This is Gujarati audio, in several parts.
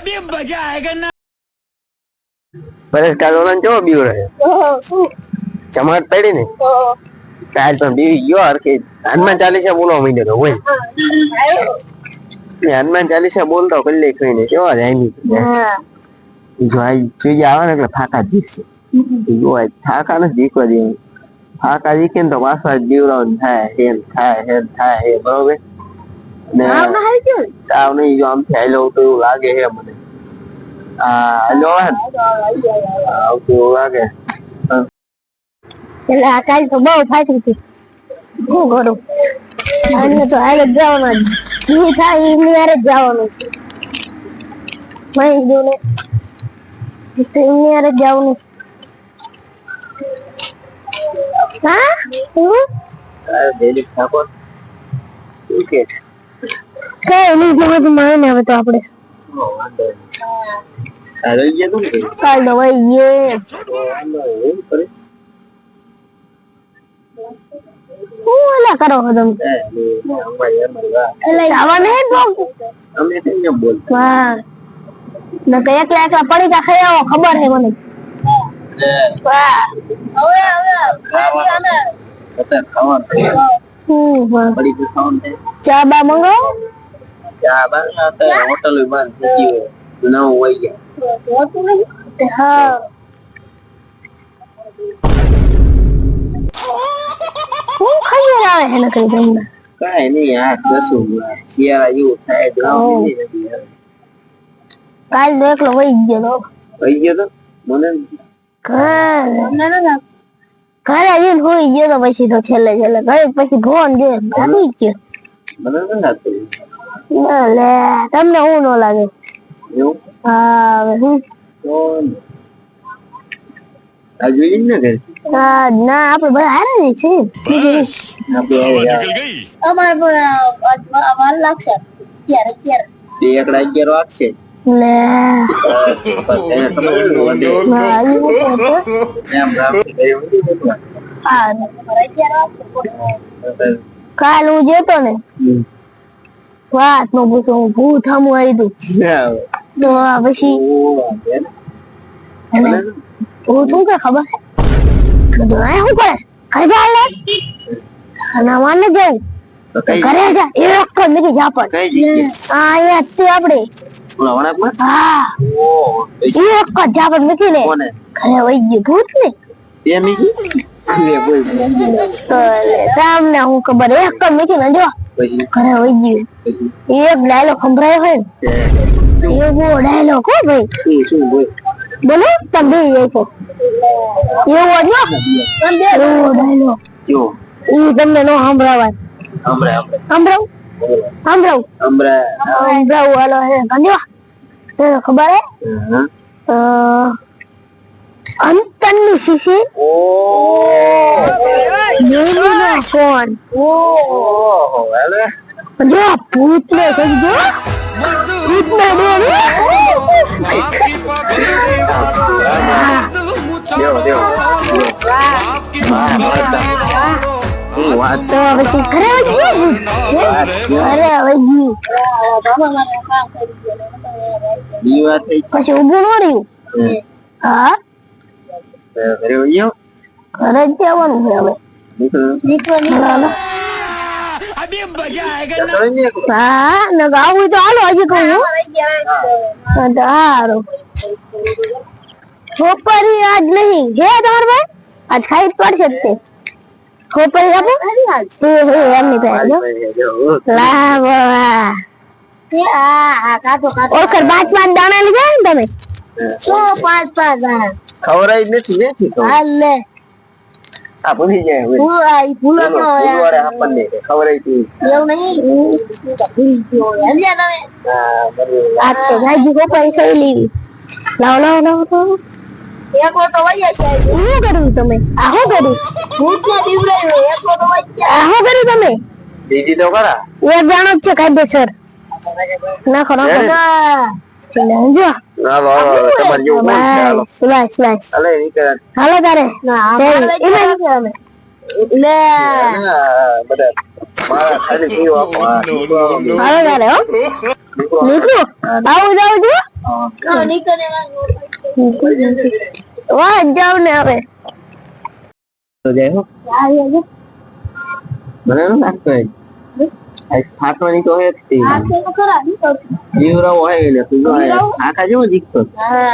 अभी मजा आएगा ना પરેશ કાલ ઓલા કેવો બીવ રહે શું ચમાટ પડી ને કાલ પણ બીવી ગયો હરખી હનુમાન ચાલીસા બોલવા માંડ્યો તો હોય ને હનુમાન ચાલીસા બોલતો કલ્લે કહીને કેવા જાય એની જો આ જોઈએ આવે ને એટલે ફાકા જીકશે જો આ ફાકા ને જીકવા દે ફાકા જીકે ને તો પાછા જીવરાવ થાય હેન થાય હેન થાય હે બરોબર ને તાવ નહીં જો આમથી હાલો તો એવું લાગે હે મને આ હાલો આવે ને આવતું એવું લાગે એટલે આ કાલ તો બહુ ફાટી હતી શું કરું આને તો હાલ જ જવાનું જ ઈ થાય એમની હારે જ જવાનું છે મહેશ જોને તો એમની હારે જ જવાનું હા શું તારે દૈનિક ઠાકોર શું કે કઈ નહીં જો તો મારે ને હવે તો આપણે. રહી ગયા તું ને ઓલા કરો તમે? એટલે તો અમે તો? એમ બોલતા હા ને પડી ખબર હે મને. વાહ હવે હવે અમે ખાવાનું. ચા બા મંગાવો? ચા બા અત્યારે હોટલ બંધ થઈ ગઈ હોય. નવ વાઈ ગયા હા. હું ખાઈ આવે હે નકરી તમને કાંઈ નહીં આ કશું શિયાળા જેવું થાય તો કાલ તો એકલો વહી ગયો તો ગયો તો? મને ઘરે. ઘરે જઈને હોઈ ગયો તો પછી તો છેલ્લે છેલ્લે. ઘરે પછી ફોન જોયો થાકી ગયો. મને નથી લાગતું લે તમને હું ન લાગે? એવું? હા હવે હું? તો આ ને ઘરે? ના આપણે બધા હારે જ છે. આપણે હવે અમારે લાગશે. ક્યારે ક્યારે બે એકડા અગિયાર વાગશે. લે કાલ હું જતો ને. હમ. વાત નો પૂછો હું ભૂત હમું આવી દઉં તો પછી ભૂત શું કે ખબર બધું આ શું કરે ઘરે જા લે અને માને જવું ઘરે જા એ વખત નથી જા પણ હા અહીંયા જ આપણે ઓલા વણાકમાં? હા એ પૈસા જા પણ મૂકી લે ઘરે વહી ગયું ભૂત ને તે મીકી? તો લે તમને હું ખબર એક જ મૂકીને જો પછી ઘરે વહી ગયું. એક ડાયલોગ સંભળાયો હોય એવો ડાયલોગ હો ભાઈ. બોલ? તમે જાય છે. એવો જો એવો ડાયલોગ જો. ઈ તમને નો સંભળાવાય. હમણાં સંભળાવ? સંભળાવ? હમણાં સંભળાવ હાલો હે તને ખબર હે? હા. અ, અંતરની શીશી ઓહો. મેલીનો ફોન ઓહો, હાલે. જો ભૂતને કહી જો ભૂતને દેવો, દેવો. હું વાત તો પછી ઘરે વહી ગયું ઘરે વહી ગયું ઈ વાત થઈ છે. પછી ઊભું ન રહ્યું હમ. હા તો ઘરે વયો ઘરે જવાનું છે હવે નીકળો નીકળો અભી મજા આયેગા હા નગાવું તો હાલો હજી કહું તારો ખોપરી આજ નહીં જે તમારે ભાઈ આજ ખાઈ પડશે તે ખોપરી આપો તે હે એમની પાસે લાવો ઓળખર બાચમાં દાણા લીધા ને તમે શું પાંચ પાંચ ખવડાવી નથી નથી હાલ લે. આ ભૂલી જાય હવે. હું આ ભૂલો બોલો, પણ ગુરુવારે આપણને ખવડાવી હતી. એવું નહીં? ભૂલી ગયો સમજ્યા તમે? આ તો ગાજી ખોપરી ખાઈ લેવી લાવ લાવ લાવ. લાવ એકલો તો વયા છે શું કરું તમે? આ શું કર્યું ભૂત ને એક એકલો તો વયા આ શું કર્યું તમે? દીદી તો ખરા. એક જાણો જ છે કાયદેસર. ના. ખરો હાલો હાલો હાલો, તમારે જેવું હોય ને, હાલો સ્લાશ સ્લાશ. હાલે નીકળ. હાલો તારે. લે. બધા મારા ખાલી પીવો આપો, હાલો તારે હો. દીકરો આવું જાવ જો. વાહ જાવ ને હવે. તો જાય હો. મને લાગતો થાકવાની તો હે જ જીવરાવો? હોય ને તું આખા જેવો દીકતો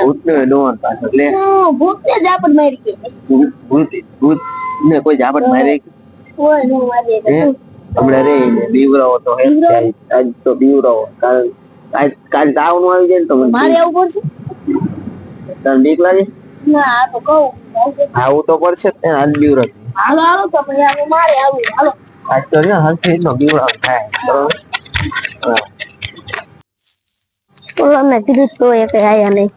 ભૂતને ડોર પાછો એટલે ભૂત ભૂત ને કોઈ ઝાપટ મારે કે? હે? હમણાં રે ને બીવરાવો તો હે. આજ તો બીવરાવો કારણ આજ કાલ તાવનું આવી જાય ને તો મારે આવું પડશે? તને બીક લાગે? ના તો કહું. આવું તો પડશે ને આજ બીવરાવ હાલો હાલો તમને આનું મારે આવું હાલો. આજ તો ને હલથી એટલો બીવરાવ થાય બરોબર હા બોલો મેં કીધું તો એ કઈ આયા નહીં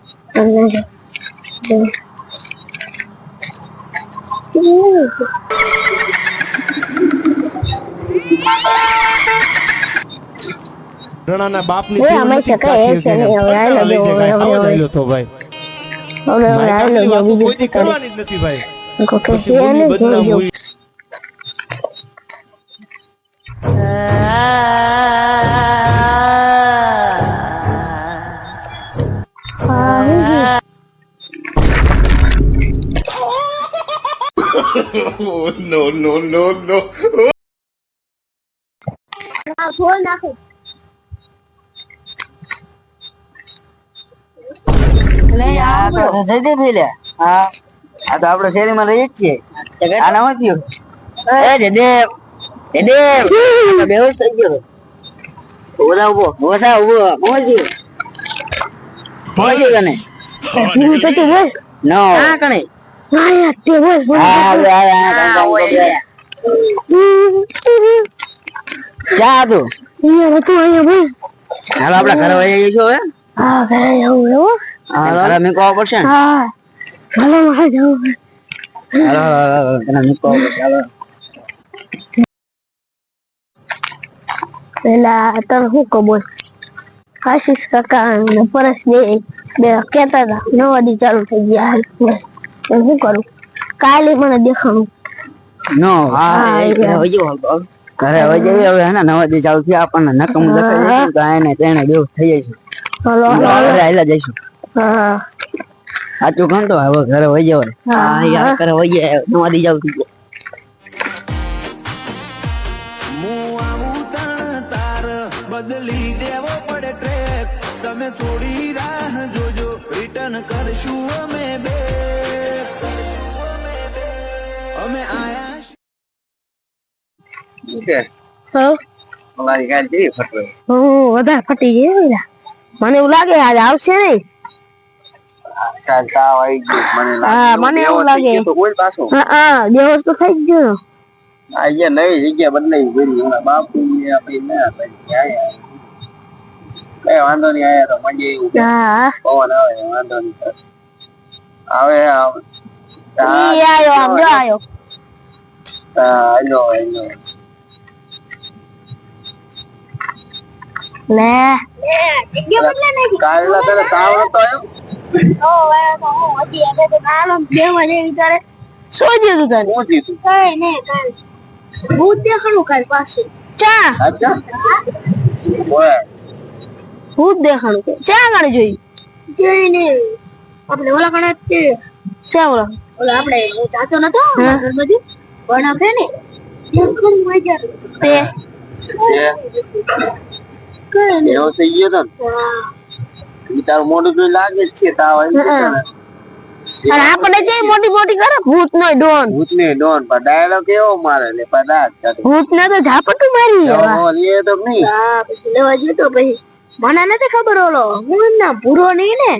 રણાના બાપની એ જીવ અમે નથી શકે એ ચાખ્યું છે તેને. નહીં, હવે આ પકડવા લઈ લગો, જાય ભાઈ, હવે, આવો હવે. જ આયલો તો ભાઈ હવે હવે મારી આઈ કાકડી લો વાતો બીજું કોઈથી શું કરે? કરવાની જ નથી ભાઈ કોકે પછી છે ને નો નો હા, ફોન નાખો. આ જયદેવ લે. હા. આ તો આપડે શેરીમાં રહીએ જ છીએ. આ નામ થયું એ જયદેવ જયદેવ. બેહોશ થઈ ગયો. ઊભો. ઊભો ઊભો. ઊભો પહોંચ્યું પહોંચ્યું કને? હું તો તું બોલ નો હા કને હા યાર તે બોલ બોલ. હા આવે આવે આવે જા તું અહીંયા હતું અહીંયા બોલ હાલો આપડે ઘરે વહી જઈશું હવે હા ઘરે જવું એવું હા ઘરે મૂકવા પડશે ને હા હાલો મારે જવું હાલો હાલો હાલો તને મૂકવા પડશે હાલો પેલા તને શું કહું બોલ આશીષ કાકા અને પરેશ બે બે કહેતા હતા નવા દી ચાલુ થઈ ગયા તો શું કરું? કાલે મને દેખાણું. નો હા, હા એ ઘરે વહી જઈએ હવે હેને નવા દી ચાલુ થયા આપણને નકમ દેખાય તો આને તેને દેવ થઈ જઈશું છે. હાલો. ઘરે આયલા જઈશું. હા. સાચું કહું તો હવે ઘરે વહી જવાય હા, હા ઘરે વહી જાય નવા દી જાવ થઈ મને એવું લાગે આજ આવશે નહીં ચાલ તાવ આવી ગયો મને હા, મને એવું લાગે. તો કોઈ પાછું હા હા દિવસ તો થઈ જ ગયો આ અહીંયા નવી જગ્યા બદલાઈ ગઈ એના બાપુ ને આપી ના પછી આયા કઈ વાંધો નહીં આયા તો મજે એવું કે હા પવન આવે વાંધો નહીં આવે આવે ઈ આયો આમ જો આયો હાલો હાલો લે કાલે તને તાવ નતો આવ્યો સોજ્યું તું તને શું થયું ભૂત દેખાણું કાલ પાછું ચા અચ્છા ઓય ભૂત દેખાણું કે ચા ગાડે જોઈ. નહીં. આપણે ઓલા કણે ચા ઓલા ઓલા આપણે હું જાતો નતો બધું? પણ આપણે ને મજા તે? એવો થઈ ગયો તો ને. ઈ તારું મોઢું જોઈ લાગે છે તાવ આવી અને આપણે જે મોટી મોટી કરે ભૂત નો ડોન. ભૂતની ડોન. પર ડાયલોગ કેવો મારે ને પદાર્થ ભૂત ને તો ઝાપટું મારી એવા. તો નહીં. હા પછી લેવા તો પછી. મને નથી ખબર ઓલો હું ના ભૂરો નહીં ને.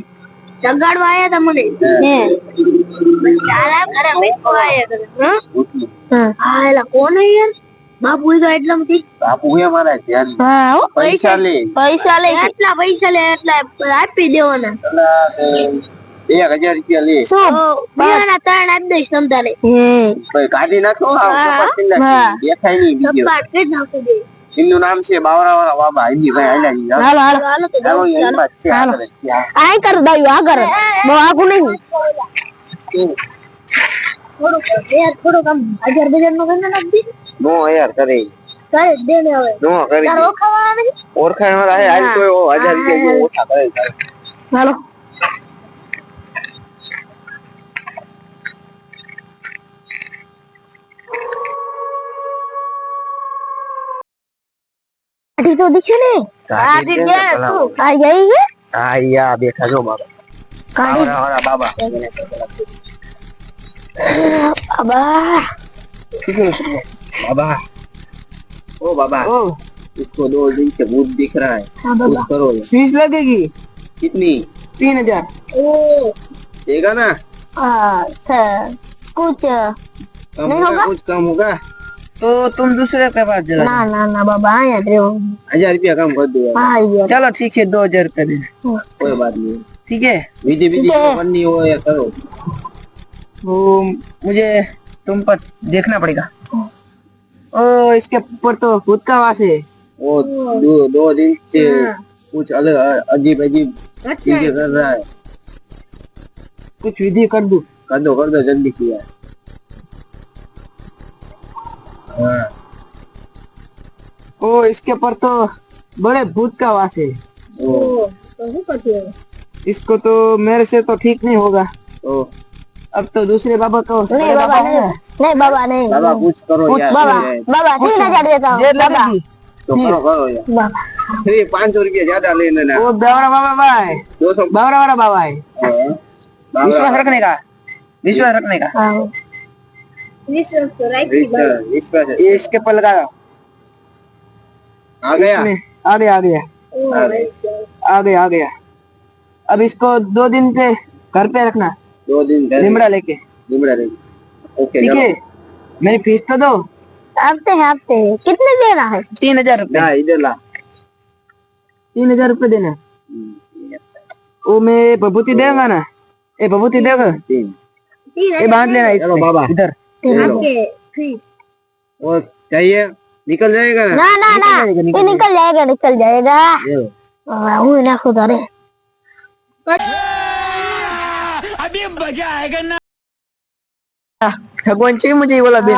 જગાડવા આયા તા મને. આયા કરે હા? હા એલા કોણ હે યાર? બાપુ તો એટલા માંથી બાપુ એ મારા ધ્યાન. હા પૈસા લે. પૈસા લે. એટલા પૈસા લે એટલા આપી દેવાના. બે હજાર રૂપિયા લે. શું? બીજાના ત્રણ આપી દઈશ તમતારે ભાઈ કાઢી નાખો. દેખાય નહીં બીજો. કાઢી નાખો દે એમનું નામ છે બાવરાવાળા બાબા. હિન્દી ભાઈ. હાલો હાલો. હાલો એ એમાં જ છે, હાલો. આગળ જ છે. આ આય થોડુંક યાર થોડુંક આમ હજાર બજાર નો ગમે નાખી નો યાર કરે કરે દે ને હવે નો કરી તારો. ખાવા આવે ઓળખાણ વાળા હે હાલ કોઈ ઓ હજાર રૂપિયા જેવું ઓછા કરે ચાલ. હાલો. ગાડી તો દીશે ને? ગાડી છે ને પેલા. આ જઈ છે હા યા બેઠા જો બાબા ગાડી આવડા આવડા બાબા. बाबा बाबा ओ बाबा ओ दो दिन से भूत दिख रहा है करो फ़ीस लगेगी कितनी तीन हज़ार ओ देगा ना अच्छा कुछ कम नहीं होगा कुछ कम होगा तो तुम दूसरे के पास ना ना ना बाबा हज़ार रुपया कम कर दो। चलो ठीक है दो हज़ार रुपया दे कोई बात नहीं। ठीक है? विधि विधि तो बननी हो या करो। वो मुझे तुम पर देखना पड़ेगा। ओ इसके ऊपर तो भूत का वास है। वो दो दो दिन से कुछ अलग अजीब अजीब चीज़ें कर रहा है। कुछ विधि कर दू। कर दो कर दो जल्दी किया। हाँ। ओ इसके ऊपर तो बड़े भूत का वास है। ओ। तो इसको तो मेरे से तो ठीक नहीं होगा। ओ। अब तो दूसरे बाबा को नहीं बाबा नहीं। नहीं बाबा नहीं। बाबा कुछ करो यार बाबा बाबा तीन हज़ार देता हूँ बाबा। तो करो करो यार। बाबा। ये पाँच सौ ज़्यादा ले लेना। वो बावरा बाबा भाई। दो सौ बावरा वाला बाबा है। हाँ। विश्वास रखने का। विश्वास रखने का। हाँ। विश्वास तो राइट विश्वास ये इसके पल का आ गया। आ गया आ गया। आ गया। आ गया अब इसको दो दिन से घर पे रखना। दो दिन लिमड़ा लेके। लिमड़ा ले ओके ठीक है मेरी फ़ीस तो दो। हफ़्ते हैं। हफ़्ते कितने देना है? तीन हज़ार रुपये। जा इधर ला। तीन हज़ार रुपये देना। वो मैं भभूति देगा ना? ये भभूति देगा? तीन। ये बाँध लेना चलो बाबा। इधर। और चाहिए निकल जाएगा ना? ना ना ना। जाएगा, निकल ये निकल जाएगा। निकल जाएगा। हाँ, वो ना खुदा रे। अभी मजा आएगा ना ભગવાન છે મુજે ઓલા બેન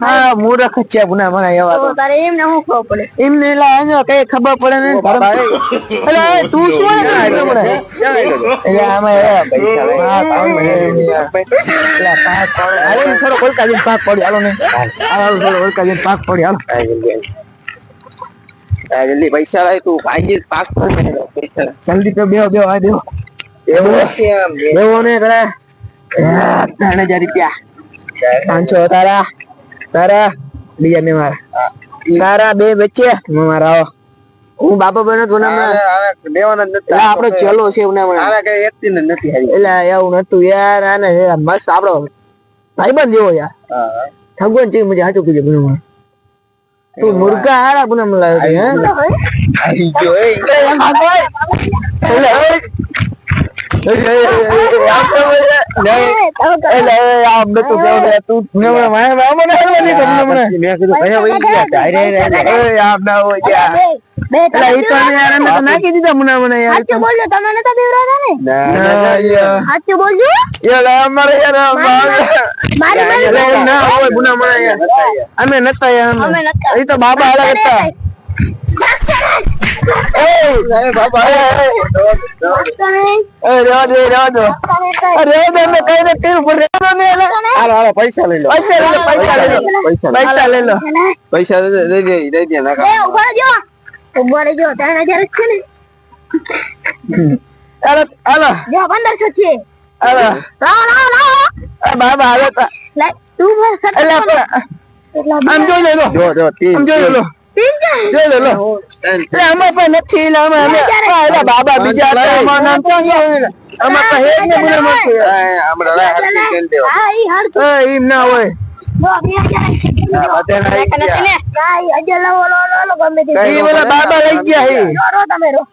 હા મૂર્ખ જ છે ગુના મને એવા તો તારે એમ ના હું ખબર પડે એમને એલા આને કઈ ખબર પડે ને એટલે એ તું શું ને ખબર પડે એટલે આમાં એ પૈસા લઈ હા પાઉં મને એટલે પાક પડે હાલો ને થોડો કોલકા જઈને પાક પડી હાલો ને હાલો થોડો કોલકા જઈને પાક પડી હાલો आ जल्दी आ जल्दी पैसा लाए तू आइए पाक कर मेरे पैसा જલ્દી તો બેહો બેહો આ બેહો બેહો ને પેલા ત્રણ હજાર રૂપિયા. પાંચસો તારા. તારા. બીજા મેં મારા. તારા બે વચ્ચે મારા આવો હું બાપા બનો તો ના દેવાના જ એટલે આપણો ચલો છે એવું ના કઈ એકથી નથી એટલે એવું નતું યાર આને મસ્ત આપડો ભાઈબંધ જેવો યાર. ઠગવાન છે મજા સાચું કીધું ગુના તું મુર્ગા હારા ગુના મને લાગે હે. અમે યાર અમે તો નાખી દીધા મુના મને યાર સાચું બોલજો તમે નતા પીવડાતા ને ના, ના, ના, ના, યાર. સાચું બોલજો યાર અમારે યાર આમ મારી એટલે એમ ના હોય ગુના મને યાર અમે નતા અમે નતા. એ તો બાબા અલગ હતા ને ને પૈસા લઈ લો. પૈસા લઈ લો પૈસા પૈસા દે દે દે નાખા. ઊભા રહેજો ઊભા રહેજો ત્રણ હજાર જ છે ને. હાલો હાલો. જો પંદરસો છે. હાલો. લાવો લાવો લાવો બાબા હાલો. તા. લે તું બસ એટલે આમ જોઈ લો જો. જો આમ જોઈ લો બાબા બીજા ને. હોય. બાબા લઈ ગયા હે. રો, રો તમે ગયા.